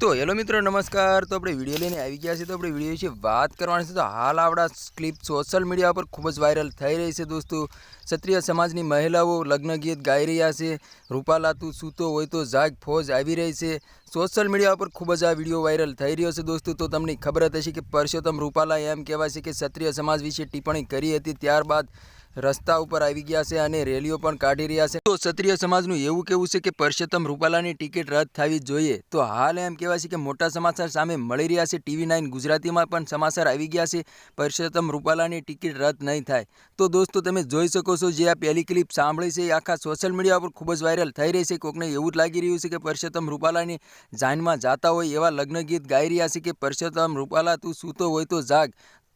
તો હેલો મિત્રો, નમસ્કાર. તો આપણે વીડિયો લઈને આવી ગયા છીએ. તો આપણે વીડિયો વિશે વાત કરવાની છે. તો હાલ આપણા ક્લિપ સોશિયલ મીડિયા પર ખૂબ જ વાયરલ થઈ રહી છે દોસ્તો. ક્ષત્રિય સમાજની મહિલાઓ લગ્ન ગીત ગાઈ રહ્યા છે. રૂપાલા તું સૂતો હોય તો જાગ ફોજ આવી રહી છે. સોશિયલ મીડિયા પર ખૂબ જ આ વીડિયો વાયરલ થઈ રહ્યો છે દોસ્તો. તો તમને ખબર જ હશે કે પરસોત્તમ રૂપાલા એમ કહેવાય છે કે ક્ષત્રિય સમાજ વિશે ટિપ્પણી કરી હતી. ત્યારબાદ રસ્તા ઉપર આવી ગયા છે અને રેલીઓ પણ કાઢી રહ્યા છે. તો ક્ષત્રિય સમાજનું એવું કેવું છે કે પરસોત્તમ રૂપાલાની ટિકિટ રદ થવી જોઈએ. તો હાલ એમ કહેવાય છે કે મોટા સમાચાર સામે મળી રહ્યા છે. ટીવી નાઇન ગુજરાતીમાં પણ સમાચાર આવી ગયા છે. પરસોત્તમ રૂપાલાની ટિકિટ રદ નહીં થાય. તો દોસ્તો, તમે જોઈ શકો છો જે આ પહેલી ક્લિપ સાંભળી છે એ આખા સોશિયલ મીડિયા પર ખૂબ જ વાયરલ થઈ રહી છે. કોકને એવું જ લાગી રહ્યું છે કે પરસોત્તમ રૂપાલાની જાનમાં જાતા હોય એવા લગ્ન ગીત ગાઈ રહ્યા છે કે પરસોત્તમ રૂપાલા તું સૂતો હોય તો જાગ.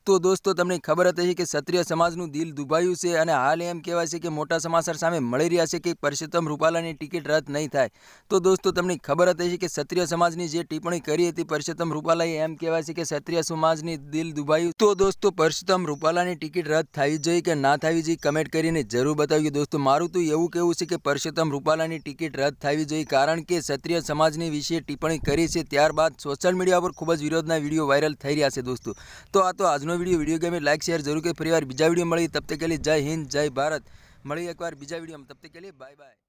તો દોસ્તો, તમને ખબર હતી કે ક્ષત્રિય સમાજનું દિલ દુભાયું છે અને હાલ એમ કહેવાય છે કે મોટા સમાચાર સામે મળી રહ્યા છે કે પરસોત્તમ રૂપાલાની ટિકિટ રદ નહીં થાય. તો દોસ્તો, તમને ખબર હતી કે ક્ષત્રિય સમાજની જે ટિપ્પણી કરી હતી પરસોત્તમ રૂપાલાએ, એમ કહેવાય છે કે ક્ષત્રિય સમાજની દિલ દુભાયું. તો દોસ્તો, પરસોત્તમ રૂપાલાની ટિકિટ રદ થવી જોઈએ કે ના થવી જોઈએ, કમેન્ટ કરીને જરૂર બતાવ્યું દોસ્તો, મારું તો એવું કહેવું છે કે પરસોત્તમ રૂપાલાની ટિકિટ રદ થવી જોઈએ કારણ કે ક્ષત્રિય સમાજની વિશે ટિપ્પણી કરી છે, ત્યારબાદ સોશિયલ મીડિયા પર ખૂબ જ વિરોધના વીડિયો વાયરલ થઈ રહ્યા છે દોસ્તો. તો આ તો આજનો વીડિયો વીડિયો ગમે લાઈક શેર જરૂર કે ફરીવાર બીજા વીડિયો મળી તબ તક કે લીએ જય હિન્દ, જય ભારત. મળી એકવાર બીજા વિડીયોમાં. તબ કે બાય બાય